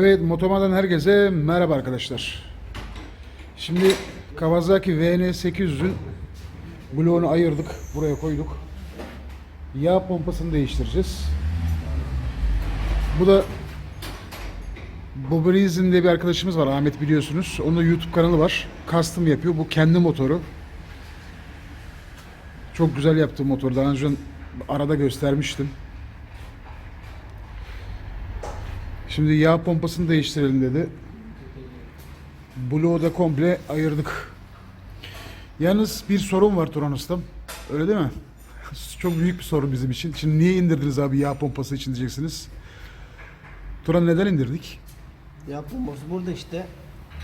Evet, Motoma'dan herkese merhaba arkadaşlar. Şimdi Kawasaki VN800'ün bloğunu ayırdık, buraya koyduk. Yağ pompasını değiştireceğiz. Bu da Boberizm diye bir arkadaşımız var, Ahmet biliyorsunuz. Onun da YouTube kanalı var. Custom yapıyor. Bu kendi motoru. Çok güzel yaptığı motor. Daha önce arada göstermiştim. Şimdi yağ pompasını değiştirelim dedi. Bloğu da komple ayırdık. Yalnız bir sorun var Turan Ustam. Öyle değil mi? Çok büyük bir sorun bizim için. Şimdi niye indirdiniz abi yağ pompası için diyeceksiniz. Turan neden indirdik? Yapılması burada işte.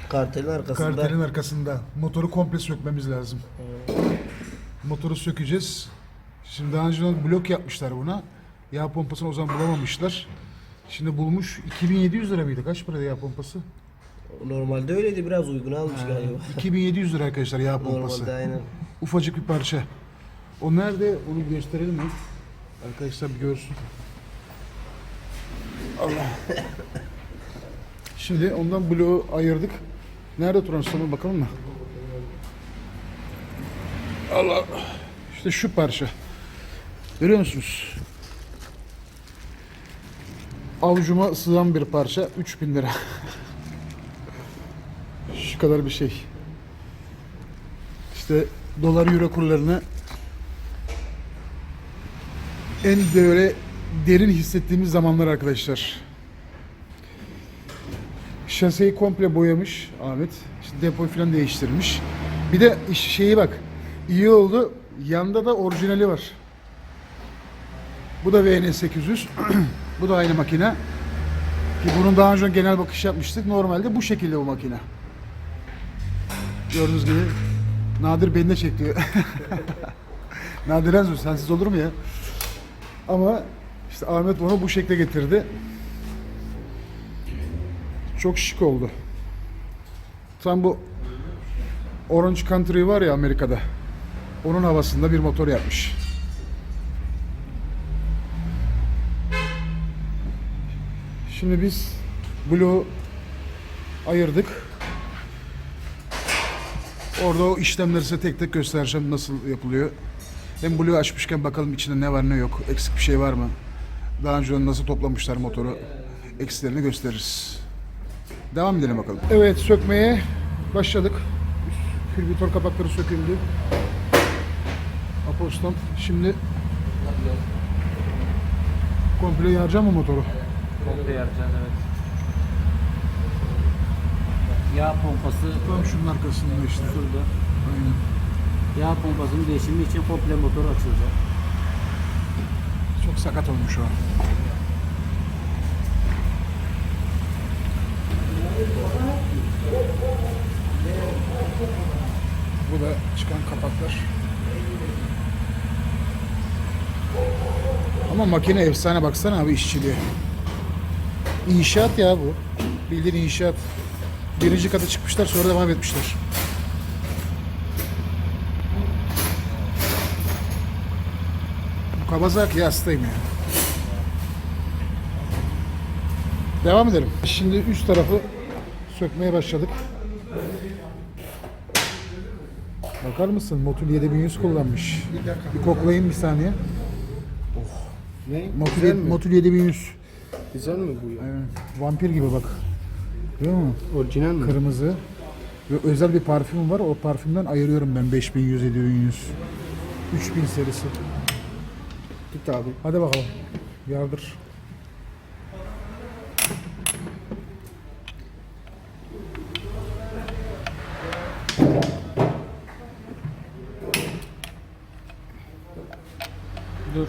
Kartelin arkasında. Kartelin arkasında. Motoru komple sökmemiz lazım. Motoru sökeceğiz. Şimdi daha önce blok yapmışlar buna. Yağ pompasını o zaman bulamamışlar. Şimdi bulmuş 2700 lira mıydı? Kaç paraydı yağ pompası? Normalde öyleydi biraz uygun almış galiba. 2700 lira arkadaşlar yağ pompası. Normalde aynen. Ufacık bir parça. O nerede? Onu bir gösterelim mi? Arkadaşlar bir görsün. Allah. Şimdi ondan bloğu ayırdık. Nerede transformer bakalım mı? Allah. İşte şu parça. Görüyor musunuz? Avucuma sığan bir parça 3000 lira. şu kadar bir şey. İşte dolar euro kurlarını en böyle derin hissettiğimiz zamanlar arkadaşlar. Şaseyi komple boyamış Ahmet. İşte depoyu falan değiştirmiş. Bir de şeyi bak. iyi oldu. Yanda da orijinali var. Bu da VN800. bu da aynı makine. Ki bunun daha önce genel bakış yapmıştık. Normalde bu şekilde bu makine. Gördüğünüz gibi Nadir beni de çek diyor. Nadir Enzo sensiz olur mu ya? Ama işte Ahmet onu bu şekle getirdi. Çok şık oldu. Tam bu Orange Country var ya Amerika'da. Onun havasında bir motor yapmış. Şimdi biz bloğu ayırdık. Orada o işlemleri size tek tek göstereceğim nasıl yapılıyor. Hem bloğu açmışken bakalım içinde ne var ne yok. Eksik bir şey var mı? Daha önce nasıl toplamışlar motoru. Eksilerini gösteririz. Devam edelim bakalım. Evet sökmeye başladık. Külbütör kapakları söküldü. Apostom. Şimdi komple yaracağım mı motoru? Komple yarayacağız evet. Yağ pompası Tam şunun arkasında işte. şurada. Aynen. Yağ pompasının değişimi için komple motor açılacak. Çok sakat olmuş o. Bu da çıkan kapaklar. Ama makine efsane baksana abi işçiliği. İnşaat ya bu. Bildiğin inşaat. Birinci kata çıkmışlar sonra devam etmişler. Bu hastayım ya. Devam edelim. Şimdi üst tarafı sökmeye başladık. Bakar mısın? Motul 7100 kullanmış. Bir koklayayım bir saniye. Ne? Motul? Motul 7100. Güzel mi bu ya? Aynen. Vampir gibi bak. Görüyor musun? Orijinal mi? Kırmızı. Ve özel bir parfüm var. O parfümden ayırıyorum ben 5100, 7100. 3000 serisi. Git abi. Hadi bakalım. Yardır. Dur.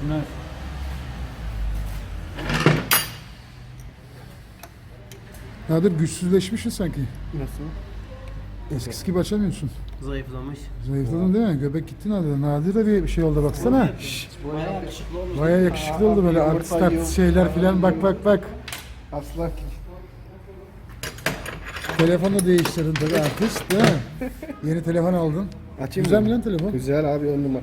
Şunlar. Nadir güçsüzleşmişsin sanki. Nasıl? Eskisi gibi açamıyorsun. Zayıflamış. Zayıfladın değil mi? Göbek gitti Nadir. Nadir de bir şey oldu baksana. Bayağı yakışıklı olmuş. Bayağı yakışıklı oldu böyle artist artist şeyler filan. Bak bak bak. Asla. Telefonu değiştirdin tabii artist değil mi? Yeni telefon aldın. Açayım Güzel mi lan telefon? Güzel abi on numara.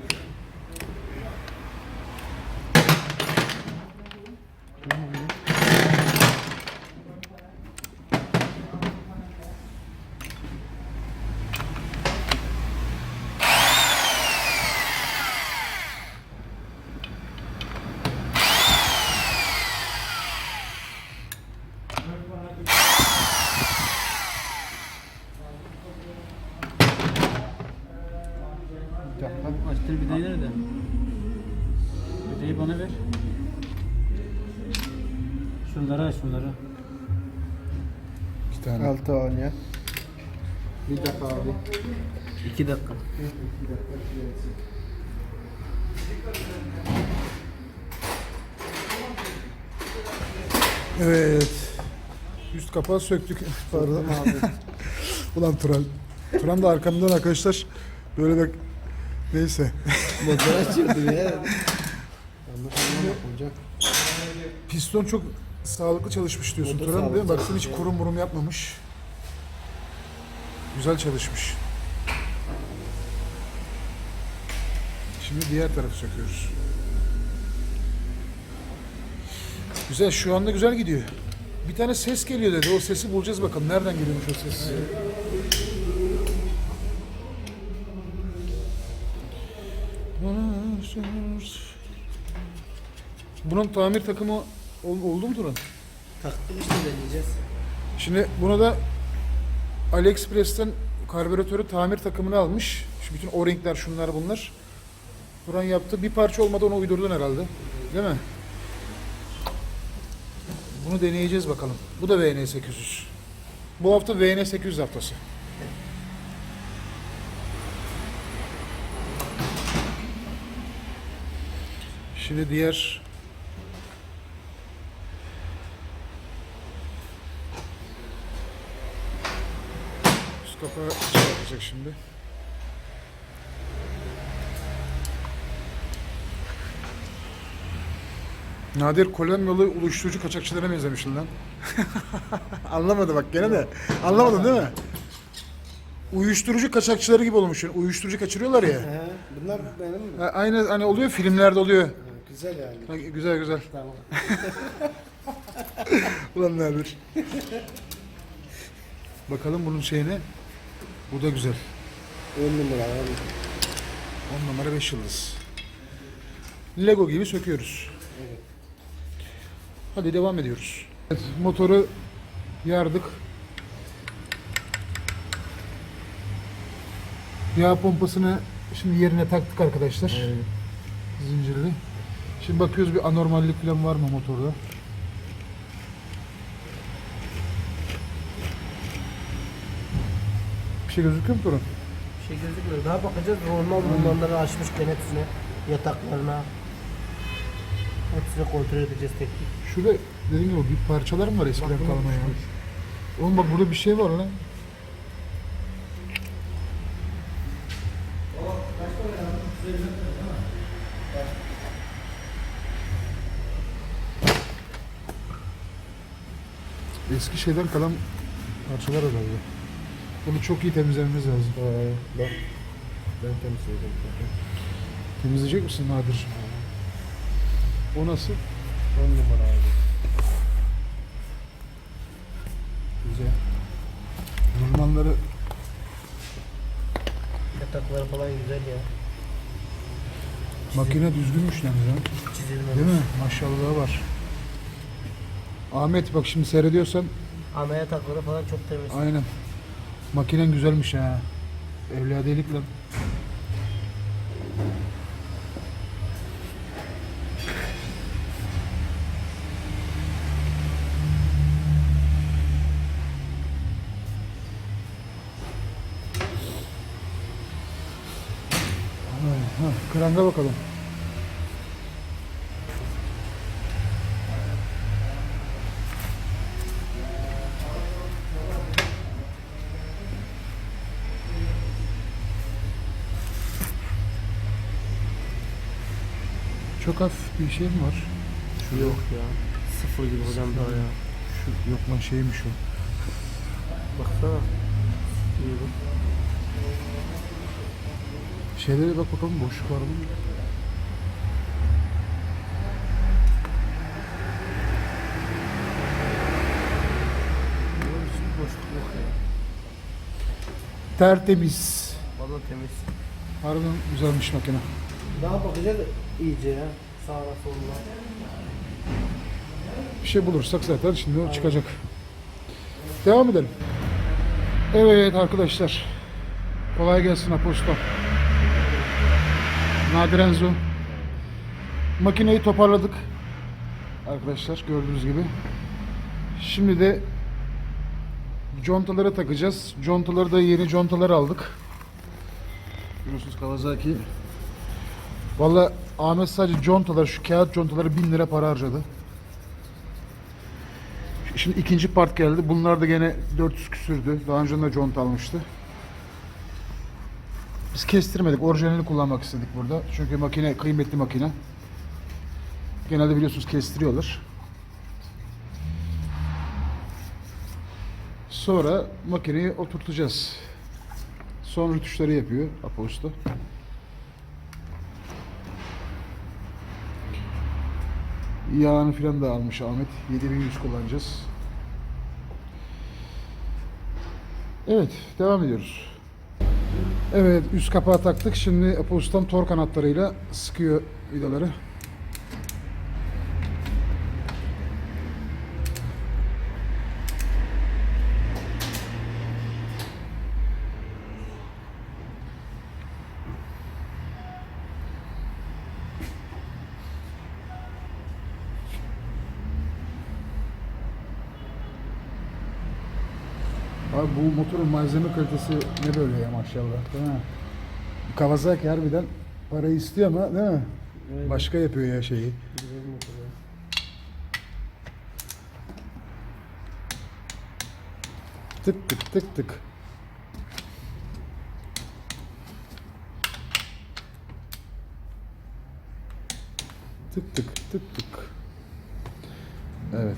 İki tane. Altı anya. Bir dakika abi. İki dakika. Evet. Üst kapağı söktük. Pardon. abi. Ulan Turan. Turan da arkamdan arkadaşlar. Böyle bak. Neyse. Motor açıyordu ya. Olacak. Piston çok sağlıklı çalışmış diyorsun Turan değil mi? Baksana hiç kurum murum yapmamış. Güzel çalışmış. Şimdi diğer tarafı söküyoruz. Güzel şu anda güzel gidiyor. Bir tane ses geliyor dedi. O sesi bulacağız bakalım. Nereden geliyormuş o ses? Bunun tamir takımı ol- oldu mu Turan? Taktım işte deneyeceğiz. Şimdi buna da AliExpress'ten karbüratörü tamir takımını almış. Şu bütün o-ringler şunlar bunlar. Buran yaptı. Bir parça olmadı onu uydurdun herhalde. Değil mi? Bunu deneyeceğiz bakalım. Bu da VN800. Bu hafta VN800 haftası. Şimdi diğer Üst kapağı çıkartacak şimdi. Nadir Kolombiyalı uyuşturucu kaçakçılarına benzemişsin lan. Anlamadı bak gene de. Anlamadın değil mi? Uyuşturucu kaçakçıları gibi olmuşsun. Uyuşturucu kaçırıyorlar ya. He, bunlar benim mi? Ha, Aynı hani oluyor filmlerde oluyor. Ha, güzel yani. Ha, Güzel güzel. Tamam. Ulan Nadir. Bakalım bunun şeyine. Bu da güzel. 10 numara abi. 10 numara 5 yıldız. Lego gibi söküyoruz. Evet. Hadi devam ediyoruz. Evet, motoru yardık. Yağ pompasını şimdi yerine taktık arkadaşlar. Zincirli. Şimdi bakıyoruz bir anormallik falan var mı motorda. Şey gözüküyor mu Torun? Bir şey gözükmüyor. Daha bakacağız. Normal romanları açmış gene hepsine. Yataklarına. Hepsini kontrol edeceğiz tek tek. Şurada dediğim gibi bir parçalar mı var eskiden kalma ya? Oğlum bak burada bir şey var lan. Eski şeyden kalan parçalar herhalde. Bunu çok iyi temizlememiz lazım. Ee, bak. Ben temizleyeceğim. Temizleyecek misin Nadir? O nasıl? 10 numara abi. Güzel. Rulmanları Yatakları falan güzel ya. makine düzgünmüş lan ya. Çizilmemiş. Değil mi? Maşallahı var. Ahmet bak şimdi seyrediyorsan Ana yatakları falan çok temiz. aynen. Makinen güzelmiş ha. Evladiyelik lan. Ay, Ha, kranga bakalım. Çok hafif bir şey mi var? Şu Yok ya. Sıfır gibi hocam daha ya. Şu yok lan şeymiş o. Baksana. İyi bu. Şeylere bak bakalım boşluk var mı? Tertemiz. Valla temiz. Harbiden güzelmiş makine. Daha bakacağız iyice ya. Sağa soluna. Bir şey bulursak zaten şimdi o çıkacak. Devam edelim. Evet arkadaşlar. Kolay gelsin Aposto. Nadir Enzo. Makineyi toparladık. Arkadaşlar gördüğünüz gibi. Şimdi de contaları takacağız. Contaları da yeni contalar aldık. Görüyorsunuz Kawasaki. Valla Ahmet sadece contalar, şu kağıt contaları 1000 lira para harcadı. Şimdi ikinci part geldi. Bunlar da gene 400 küsürdü. Daha önce de conta almıştı. Biz kestirmedik. Orijinalini kullanmak istedik burada. Çünkü makine kıymetli makine. Genelde biliyorsunuz kestiriyorlar. Sonra makineyi oturtacağız. Son rütuşları yapıyor Apo Usta. Yağını falan da almış Ahmet. 7100 kullanacağız. Evet, devam ediyoruz. Evet, üst kapağı taktık. Şimdi Apo Ustam tor kanatlarıyla sıkıyor vidaları. Abi bu motorun malzeme kalitesi ne böyle ya maşallah değil mi? Kawasaki harbiden parayı istiyor ama değil mi? Evet. Başka yapıyor ya şeyi. Güzel bir motor ya. Tık tık tık tık. Tık tık tık tık. Evet.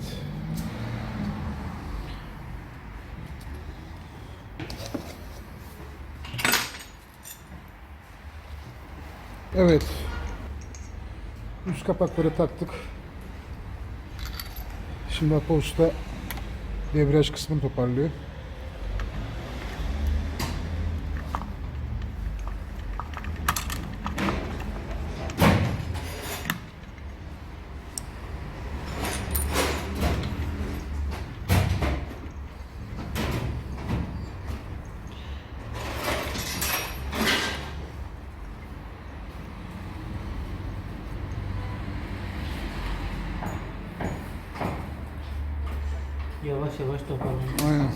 Evet. Üst kapakları taktık. Şimdi Apo Usta debriyaj kısmını toparlıyor. Yavaş yavaş toparlanıyor. Aynen.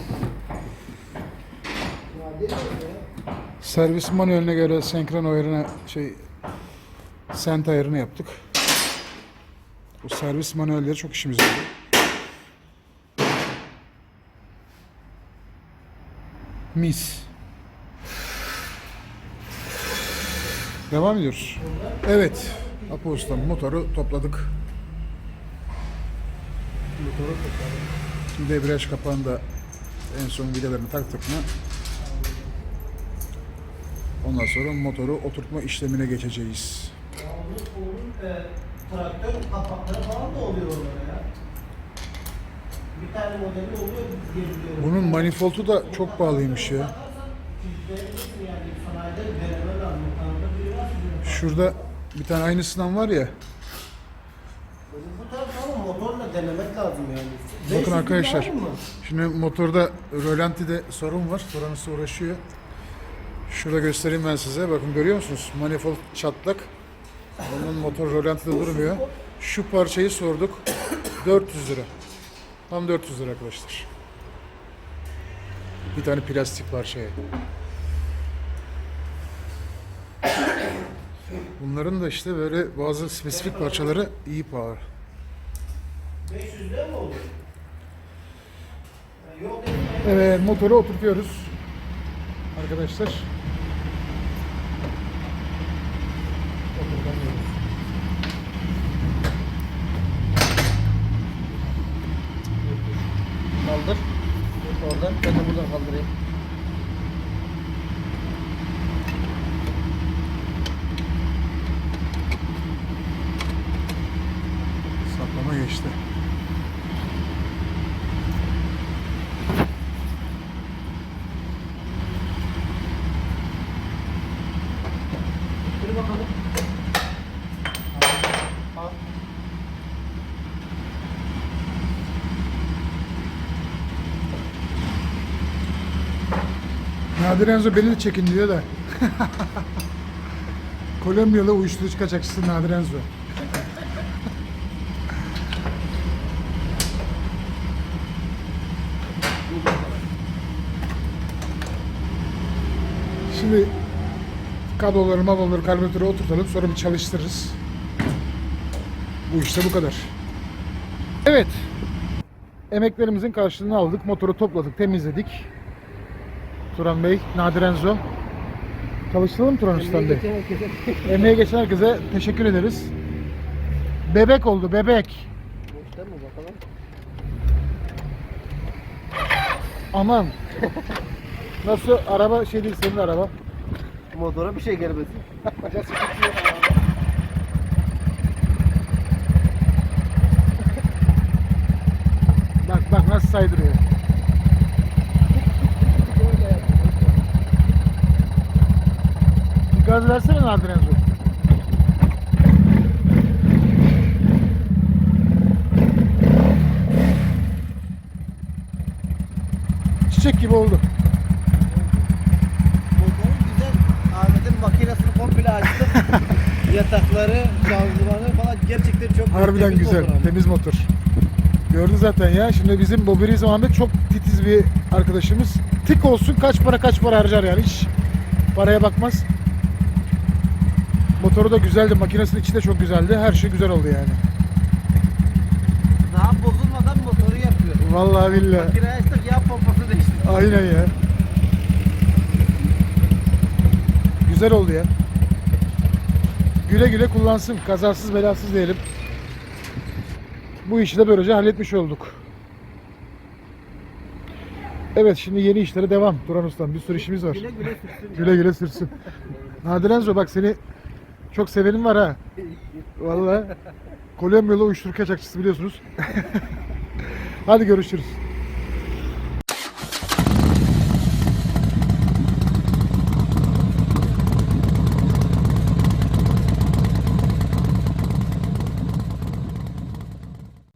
Servis manueline göre senkron ayarına şey sent ayarını yaptık. Bu servis manuelleri çok işimize yarıyor. Mis. Devam ediyoruz. Evet. Apo Usta motoru topladık. Motoru toparladım. Şimdi debriyaj kapağını da en son vidalarını taktık mı ondan sonra motoru oturtma işlemine geçeceğiz. Traktör kapakları falan da oluyor onlara ya. Bir tane modeli oluyor diye biliyorum. Bunun manifoldu da çok pahalıymış ya. Şurada bir tane aynısından var ya. Bu tarafta ama motorla denemek lazım yani. Bakın 500 bin arkadaşlar. Şimdi motorda rölantide sorun var. Sonrası uğraşıyor. Şurada göstereyim ben size. Bakın görüyor musunuz? Manifold çatlak. Onun motor rölantide durmuyor. Şu parçayı sorduk. 400 lira. Tam 400 lira arkadaşlar. Bir tane plastik parçaya. Bunların da işte böyle bazı spesifik parçaları iyi pahalı. 500 lira mı oluyor? Evet, motoru oturtuyoruz. Arkadaşlar. Kaldır. Oradan ben de buradan kaldırayım. Saplama geçti. Nadir Enzo beni de çekin diyor da. Kolombiyalı uyuşturucu kaçakçısı Nadir Enzo. Şimdi kabloları, mabloları, karbüratörü oturtalım sonra bir çalıştırırız. Bu işte bu kadar. Evet. Emeklerimizin karşılığını aldık. Motoru topladık, temizledik. Turan Bey, Nadir Enzo. Çalıştıralım Turan Üstten Bey. Emeğe geçen herkese teşekkür ederiz. Bebek oldu, bebek. Boşta mı bakalım? Aman. Nasıl araba şey değil senin araba. Motora bir şey gelmedi. Bak bak nasıl saydırıyor. Bir gaz versene Nadir Enzo. Çiçek gibi oldu. Motorun güzel. Ahmet'in makinesini komple açtım. Yatakları, şanzımanı falan gerçekten çok Harbiden temiz güzel. motor ama. Temiz motor. Gördün zaten ya. Şimdi bizim Bobiriz Ahmet çok titiz bir arkadaşımız. Tik olsun kaç para kaç para harcar yani. Hiç paraya bakmaz. Motoru da güzeldi. Makinesinin içi de çok güzeldi. Her şey güzel oldu yani. Daha bozulmadan motoru yapıyor. Vallahi billahi. Makineyi açtık yağ pompası değişti. Aynen ya. Güzel oldu ya. Güle güle kullansın. Kazasız belasız diyelim. Bu işi de böylece halletmiş olduk. Evet şimdi yeni işlere devam. Duran Ustam bir sürü işimiz var. Güle güle sürsün. Güle güle sürsün. Nadir Enzo bak seni çok sevenim var ha. Vallahi Kolombiyalı uyuşturucu kaçakçısı biliyorsunuz. Hadi görüşürüz.